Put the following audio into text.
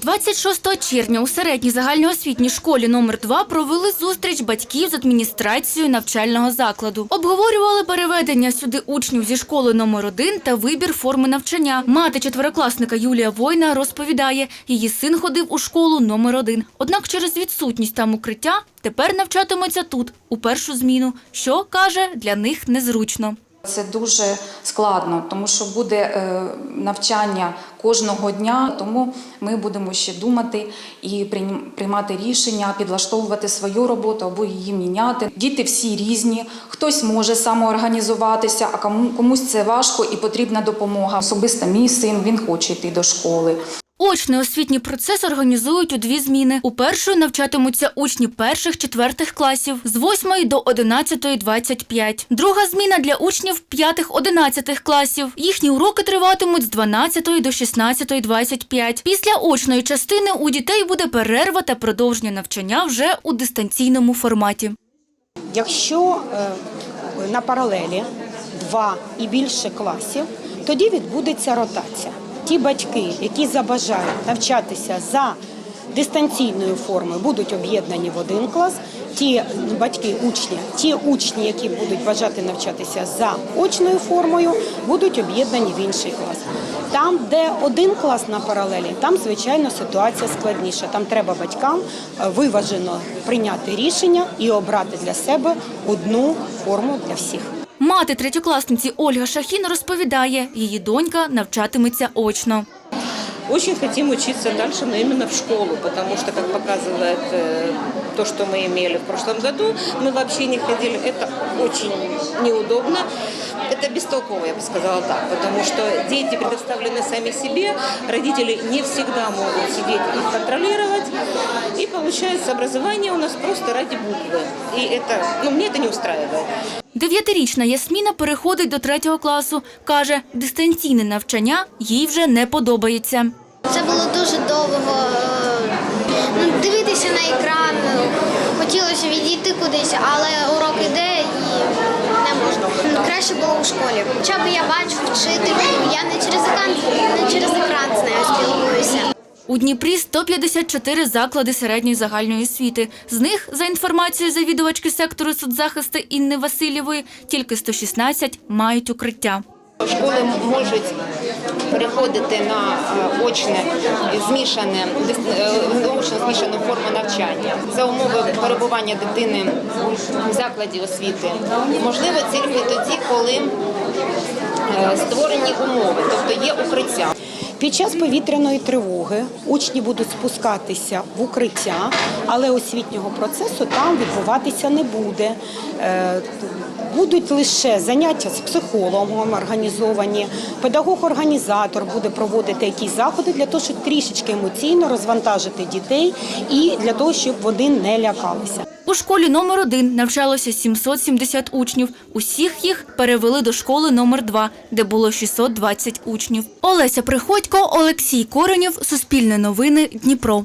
26 червня у середній загальноосвітній школі номер 2 провели зустріч батьків з адміністрацією навчального закладу. Обговорювали переведення сюди учнів зі школи номер 1 та вибір форми навчання. Мати четверокласника Юлія Война розповідає, її син ходив у школу номер 1 Однак через відсутність там укриття тепер навчатиметься тут у першу зміну, що каже для них незручно. Це дуже складно, тому що буде е, навчання кожного дня, тому ми будемо ще думати і прийм- приймати рішення, підлаштовувати свою роботу або її міняти. Діти всі різні, хтось може самоорганізуватися, а комусь це важко і потрібна допомога. Особисто мій син він хоче йти до школи. Очний освітній процес організують у дві зміни. У першої навчатимуться учні перших-четвертих класів з 8 до 11.25. Друга зміна для учнів п'ятих-одинадцятих класів. Їхні уроки триватимуть з 12 до 16.25. Після очної частини у дітей буде перерва та продовження навчання вже у дистанційному форматі. Якщо е, на паралелі два і більше класів, тоді відбудеться ротація. Ті батьки, які забажають навчатися за дистанційною формою, будуть об'єднані в один клас. Ті батьки, учні, ті учні, які будуть бажати навчатися за очною формою, будуть об'єднані в інший клас. Там, де один клас на паралелі, там звичайно ситуація складніша. Там треба батькам е, виважено прийняти рішення і обрати для себе одну форму для всіх. Мати третьокласниці Ольга Шахін розповідає, її донька навчатиметься очно. Очень хотим учиться дальше, но именно в школу, потому что, как показывает э, то, что мы имели в прошлом году, мы вообще не ходили. Это очень неудобно. Это бестолково, я бы сказала так, потому что дети предоставлены сами себе, родители не всегда могут сидеть их контролировать, и получается образование у нас просто ради буквы. И это, ну, мне это не устраивает. Дев'ятирічна Ясміна переходить до третього класу. Каже, дистанційне навчання їй вже не подобається. Це було дуже довго. е, ну, Дивитися на екран, хотілося відійти кудись, але урок іде Краще було у школі. Хоча б я бачу вчителів, я не через екран, не через екран з нею спілкуюся. У Дніпрі 154 заклади середньої загальної освіти. З них, за інформацією завідувачки сектору соцзахисту Інни Васильєвої, тільки 116 мають укриття. Школи можуть переходити на е, очне змішане е, очно змішану форму навчання за умови перебування дитини в закладі освіти. Можливо, тільки тоді, коли е, створені умови, тобто є укриття. Під час повітряної тривоги учні будуть спускатися в укриття, але освітнього процесу там відбуватися не буде. Е, Будуть лише заняття з психологом організовані. Педагог-організатор буде проводити якісь заходи для того, щоб трішечки емоційно розвантажити дітей і для того, щоб вони не лякалися. У школі номер 1 навчалося 770 учнів. Усіх їх перевели до школи номер 2 де було 620 учнів. Олеся Приходько, Олексій Коренєв, Суспільне новини, Дніпро.